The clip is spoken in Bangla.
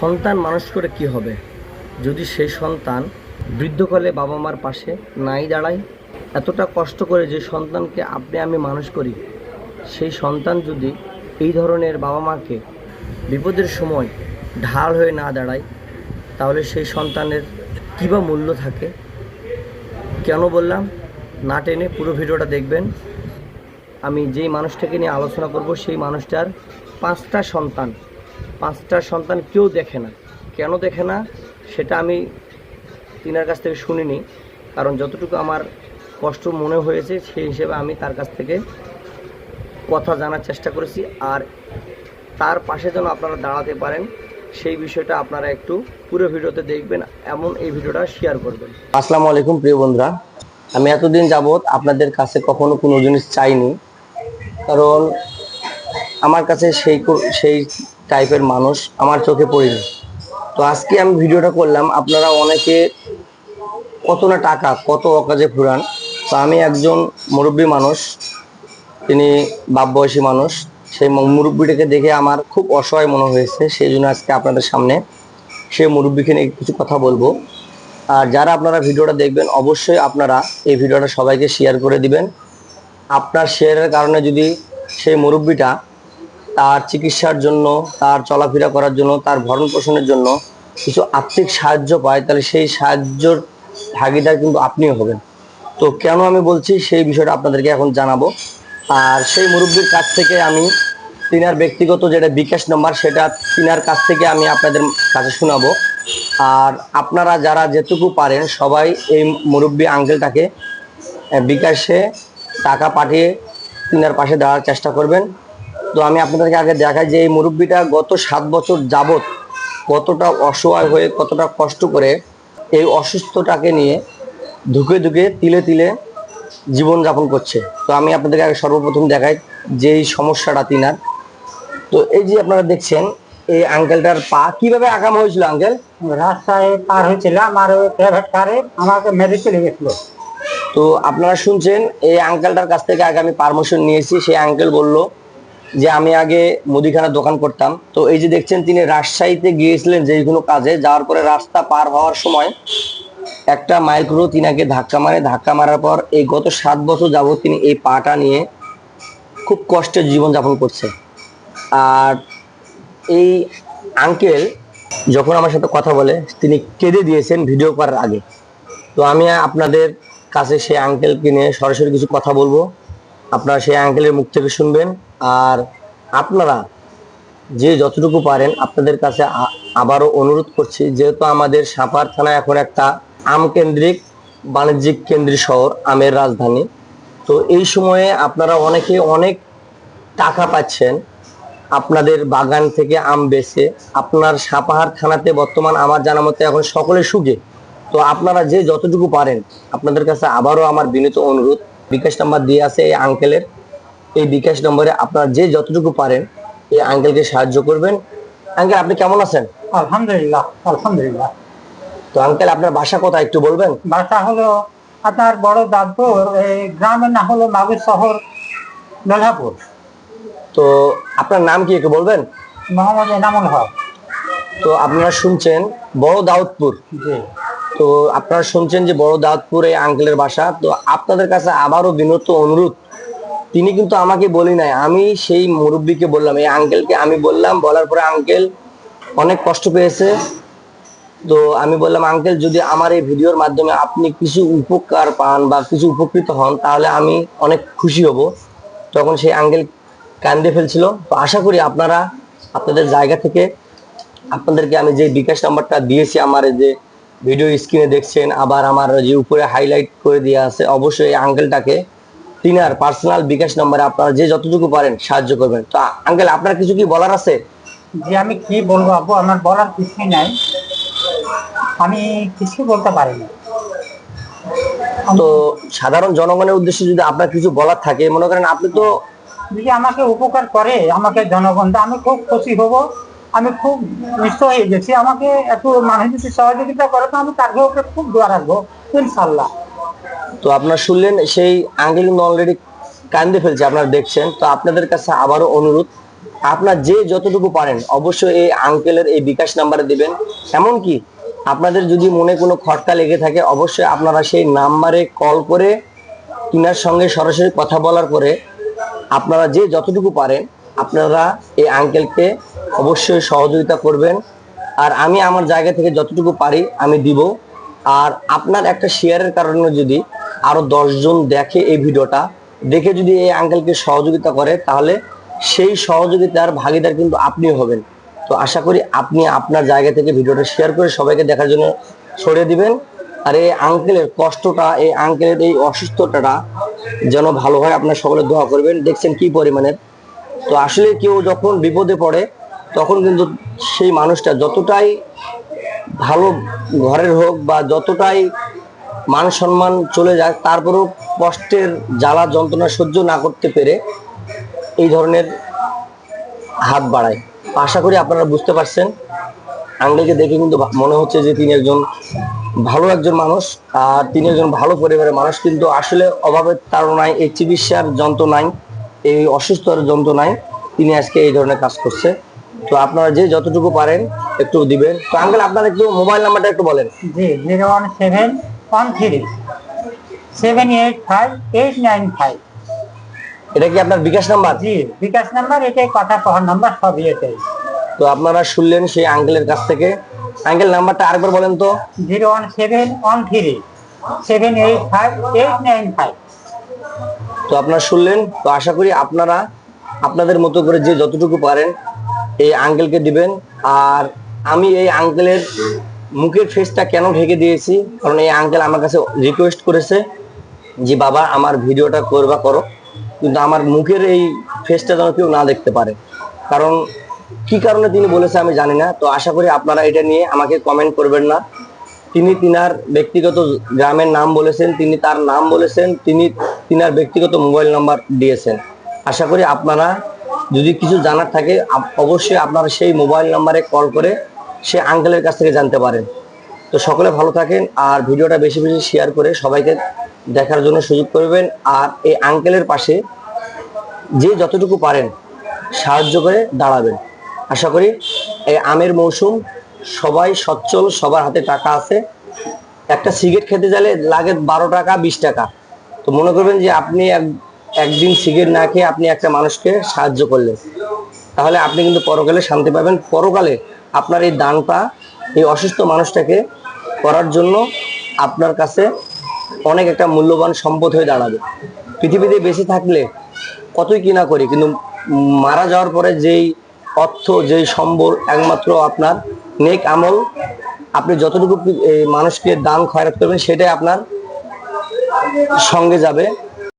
সন্তান মানুষ করে কি হবে? যদি সেই সন্তান বৃদ্ধকালে বাবা মার পাশে নাই দাঁড়ায়, এতটা কষ্ট করে যে সন্তানকে আপনি আমি মানুষ করি, সেই সন্তান যদি এই ধরনের বাবা মাকে বিপদের সময় ঢাল হয়ে না দাঁড়ায়, তাহলে সেই সন্তানের কী বা মূল্য থাকে? কেন বললাম? না টেনে পুরো ভিডিওটা দেখবেন। আমি যেই মানুষটাকে নিয়ে আলোচনা করব, সেই মানুষটার পাঁচটা সন্তান। পাঁচটা সন্তান কেউ দেখে না। কেন দেখে না? সেটা আমি তিনার কাছ থেকে শুনিনি। কারণ যতটুকু আমার কষ্ট মনে হয়েছে, সেই হিসেবে আমি তার কাছ থেকে কথা জানার চেষ্টা করেছি। আর তার পাশে যেন আপনারা দাঁড়াতে পারেন, সেই বিষয়টা আপনারা একটু পুরো ভিডিওতে দেখবেন, এমন এই ভিডিওটা শেয়ার করবেন। আসসালামু আলাইকুম, প্রিয় বন্ধুরা। আমি এতদিন যাবৎ আপনাদের কাছে কখনো কোনো জিনিস চাইনি। কারণ আমার কাছে সেই সেই টাইপের মানুষ আমার চোখে পড়েনি। তো আজকে আমি ভিডিওটা করলাম, আপনারা অনেকে কত না টাকা, কত অকাজে ফুরান তো আমি একজন মুরব্বী মানুষ, তিনি বাপ বয়সী মানুষ। সেই মুরব্বীটাকে দেখে আমার খুব অসহায় মনে হয়েছে, সেই জন্য আজকে আপনাদের সামনে সেই মুরব্বীকে নিয়ে কিছু কথা বলব। আর যারা আপনারা ভিডিওটা দেখবেন, অবশ্যই আপনারা এই ভিডিওটা সবাইকে শেয়ার করে দিবেন। আপনার শেয়ারের কারণে যদি সেই মুরব্বিটা তার চিকিৎসার জন্য, তার চলাফেরা করার জন্য, তার ভরণ পোষণের জন্য কিছু আর্থিক সাহায্য পায়, তাহলে সেই সাহায্যর ভাগিদার কিন্তু আপনিও হবেন। তো কেন আমি বলছি, সেই বিষয়টা আপনাদেরকে এখন জানাব। আর সেই মুরব্বীর কাছ থেকে আমি তিনার ব্যক্তিগত যেটা বিকাশ নম্বর, সেটা তিনার কাছ থেকে আমি আপনাদের কাছে শোনাবো। আর আপনারা যারা যেটুকু পারেন, সবাই এই মুরব্বী আঙ্কেলটাকে বিকাশে টাকা পাঠিয়ে তিনার পাশে দাঁড়ার চেষ্টা করবেন। তো আমি আপনাদেরকে আগে দেখাই যে এই মুরব্বীটা গত সাত বছর যাবত কতটা অসহায় হয়ে কতটা কষ্ট করে এই অসুস্থটাকে নিয়ে ধুকে ধুকে তিলে তিলে জীবনযাপন করছে। তো আমি আপনাদেরকে আগে সর্বপ্রথম দেখাই যে এই সমস্যাটা তিনার। তো এই যে আপনারা দেখছেন এই আঙ্কেলটার পা কীভাবে আগাম হয়েছিল আঙ্কেল রাস্তায় পার হয়েছিলাম আর ওই প্রাইভেট কারে আমাকে মেরে চলে গেছিল। তো আপনারা শুনছেন এই আঙ্কেলটার কাছ থেকে আগে আমি পারমিশন নিয়েছি। সেই আঙ্কেল বলল যে আমি আগে মুদিখানার দোকান করতাম। তো এই যে দেখছেন তিনি রাজশাহীতে গিয়েছিলেন যে কোনো কাজে, যাওয়ার পরে রাস্তা পার হওয়ার সময় একটা মাইক্রো তিনাকে ধাক্কা মারে। ধাক্কা মারার পর এই গত সাত বছর যাবত তিনি এই পাটা নিয়ে খুব কষ্টের জীবনযাপন করছে। আর এই আঙ্কেল যখন আমার সাথে কথা বলে, তিনি কেঁদে দিয়েছেন ভিডিও করার আগে। তো আমি আপনাদের কাছে সেই আঙ্কেলকে নিয়ে সরাসরি কিছু কথা বলব। আপনারা সেই আঙ্কেলের মুখ থেকে শুনবেন। আর আপনারা যে যতটুকু পারেন আপনাদের কাছে আবারও অনুরোধ করছি, যেহেতু আমাদের সাপার থানা এখন একটা আম কেন্দ্রিক, বাণিজ্যিক কেন্দ্রিক শহর, আমের রাজধানী। তো এই সময়ে আপনারা অনেকে অনেক টাকা পাচ্ছেন আপনাদের বাগান থেকে আম বেচে। আপনার সাপাহার থানাতে বর্তমান আমার জানা মতে এখন সকলে সুখে। তো আপনারা যে যতটুকু পারেন, আপনাদের কাছে আবারও আমার বিনীত অনুরোধ। বিকাশ নাম্বার দিয়ে আছে এই আঙ্কেলের এই বিকাশ নম্বরে আপনারা যে যতটুকু পারেন এই আঙ্কেলকে সাহায্য করবেন। আঙ্কেল আপনি কেমন আছেন? আলহামদুলিল্লাহ আলহামদুলিল্লাহ। তো আঙ্কেল আপনার বাসা কোথায় একটু বলবেন? বাসা হলো আপনার বড় দাদপুর এই গ্রামের নাম হলো মাগুর শহর দোলহাপুর তো আপনার নাম কি একটু বলবেন? মোহাম্মদ এনামুল হক। তো আপনারা শুনছেন বড় দাউদপুর। তো আপনারা শুনছেন যে বড় দাউদপুর এই আঙ্কেলের বাসা। তো আপনাদের কাছে আবারও বিনত অনুরোধ। তিনি কিন্তু আমাকে বলি নাই। আমি সেই মুরব্বীকে বললাম, এই আঙ্কেলকে আমি বললাম, বলার পরে আঙ্কেল অনেক কষ্ট পেয়েছে। তো আমি বললাম আঙ্কেল যদি আমার এই ভিডিওর মাধ্যমে আপনি কিছু উপকার পান বা কিছু উপকৃত হন, তাহলে আমি অনেক খুশি হব। তখন সেই আঙ্কেল কান্দে ফেলছিল। তো আশা করি আপনারা আপনাদের জায়গা থেকে আপনাদেরকে আমি যে বিকাশ নাম্বারটা দিয়েছি, আমার যে ভিডিও স্ক্রিনে দেখছেন, আবার আমার যে উপরে হাইলাইট করে দেওয়া আছে, অবশ্যই আঙ্কেলটাকে তিনার পার্সোনাল বিকাশ নাম্বারে আপনারা যে যতটুকু পারেন সাহায্য করবেন। তো আঙ্কেল আপনার কিছু কি বলার আছে? যে আমি কি বলব আব্বু আমার বলার কিছুই নাই। আমি কিছু বলতে পারি না। তো সাধারণ জনগণের উদ্দেশ্যে যদি আপনার কিছু বলার থাকে মনে করেন আপনি তো যদি আমাকে উপকার করে আমাকে জনগণ আমি খুব খুশি হব। আমি খুব নিশ্চয় হয়ে গেছি। আমাকে একটু মানুষ যদি সহযোগিতা করে তো আমি তার উপরে খুব দোয়া রাখব ইনশাল্লাহ। তো আপনার শুনলেন সেই আঙ্গেল অলরেডি কান্দে ফেলছে, আপনারা দেখছেন। তো আপনাদের কাছে আবারও অনুরোধ, আপনার যে যতটুকু পারেন অবশ্যই এই আঙ্কেলের এই বিকাশ নাম্বারে দিবেন। এমনকি আপনাদের যদি মনে কোনো খটকা লেগে থাকে, অবশ্যই আপনারা সেই নাম্বারে কল করে কিনার সঙ্গে সরাসরি কথা বলার পরে আপনারা যে যতটুকু পারেন, আপনারা এই আঙ্কেলকে অবশ্যই সহযোগিতা করবেন। আর আমি আমার জায়গা থেকে যতটুকু পারি আমি দিব। আর আপনার একটা শেয়ারের কারণে যদি আরও জন দেখে এই ভিডিওটা। দেখে যদি এই আঙ্কেলকে সহযোগিতা করে, তাহলে সেই সহযোগিতার ভাগিদার কিন্তু আপনিও হবেন। তো আশা করি আপনি আপনার জায়গা থেকে ভিডিওটা শেয়ার করে সবাইকে দেখার জন্য ছড়িয়ে দিবেন। আর এই আঙ্কেলের কষ্টটা, এই আঙ্কেলের এই অসুস্থতাটা যেন ভালো হয় আপনার সকলে দোয়া করবেন। দেখছেন কি পরিমাণের? তো আসলে কেউ যখন বিপদে পড়ে, তখন কিন্তু সেই মানুষটা যতটাই ভালো ঘরের হোক বা যতটাই মান সম্মান চলে যায়, তারপরেও কষ্টের জ্বালা যন্ত্রণা সহ্য না করতে পেরে এই ধরনের হাত বাড়ায়। আশা করি আপনারা বুঝতে পারছেন। আঙ্কেলকে দেখে কিন্তু মনে হচ্ছে যে তিনি একজন ভালো একজন মানুষ, আর তিনি একজন ভালো পরিবারের মানুষ, কিন্তু আসলে অভাবের তাড়নায় এই চিকিৎসার যন্ত্রণায়, এই অসুস্থতার যন্ত্রণায় তিনি আজকে এই ধরনের কাজ করছে। তো আপনারা যে যতটুকু পারেন একটু দিবেন। তো আঙ্কেল, আপনার একটু মোবাইল নাম্বারটা একটু বলেন। জি, zero one seven one three seven eight five eight nine five এটা কি আপনার বিকাশ নাম্বার? জি বিকাশ নাম্বার এটাই কথা কহার নাম্বার সবই এটাই তো আপনারা শুনলেন সেই আঙ্কেলের কাছ থেকে। আঙ্কেল নাম্বারটা আরেকবার বলেন তো। Zero one seven one three seven eight five eight nine five. তো আপনারা শুনলেন তো আশা করি আপনারা আপনাদের মতো করে যে যতটুকু পারেন এই আঙ্কেলকে দিবেন। আর আমি এই আঙ্কেলের মুখের ফেসটা কেন ঢেকে দিয়েছি? কারণ এই আঙ্কেল আমার কাছে রিকোয়েস্ট করেছে যে, বাবা, আমার ভিডিওটা করবা করো। কিন্তু আমার মুখের এই ফেসটা যেন কেউ না দেখতে পারে। কারণ কি কারণে তিনি বলেছে আমি জানি না। তো আশা করি আপনারা এটা নিয়ে আমাকে কমেন্ট করবেন না। তিনি তিনার ব্যক্তিগত গ্রামের নাম বলেছেন, তিনি তার নাম বলেছেন, তিনি তিনার ব্যক্তিগত মোবাইল নাম্বার দিয়েছেন। আশা করি আপনারা যদি কিছু জানার থাকে অবশ্যই আপনারা সেই মোবাইল নাম্বারে কল করে সে আঙ্কেলের কাছ থেকে জানতে পারেন তো সকলে ভালো থাকেন আর ভিডিওটা বেশি বেশি শেয়ার করে সবাইকে দেখার জন্য সুযোগ করবেন। আর এই আঙ্কেলের পাশে যে যতটুকু পারেন সাহায্য করে দাঁড়াবেন। আশা করি এই আমের মৌসুম সবাই সচ্ছল, সবার হাতে টাকা আছে। একটা সিগারেট খেতে গেলে লাগে বারো টাকা, বিশ টাকা। তো মনে করবেন যে আপনি এক- একদিন সিগারেট না খেয়ে আপনি একটা মানুষকে সাহায্য করলেন। তাহলে আপনি কিন্তু পরকালে শান্তি পাবেন। পরকালে আপনার এই দানটা, এই অসুস্থ মানুষটাকে করার জন্য আপনার কাছে অনেক একটা মূল্যবান সম্পদ হয়ে দাঁড়াবে। পৃথিবীতে বেঁচে থাকলে কতই কিনা করি, কিন্তু মারা যাওয়ার পরে যেই অর্থ, যেই সম্বল একমাত্র আপনার নেক আমল, আপনি যতটুকু মানুষকে দান খয়রাত করবেন, সেটাই আপনার সঙ্গে যাবে।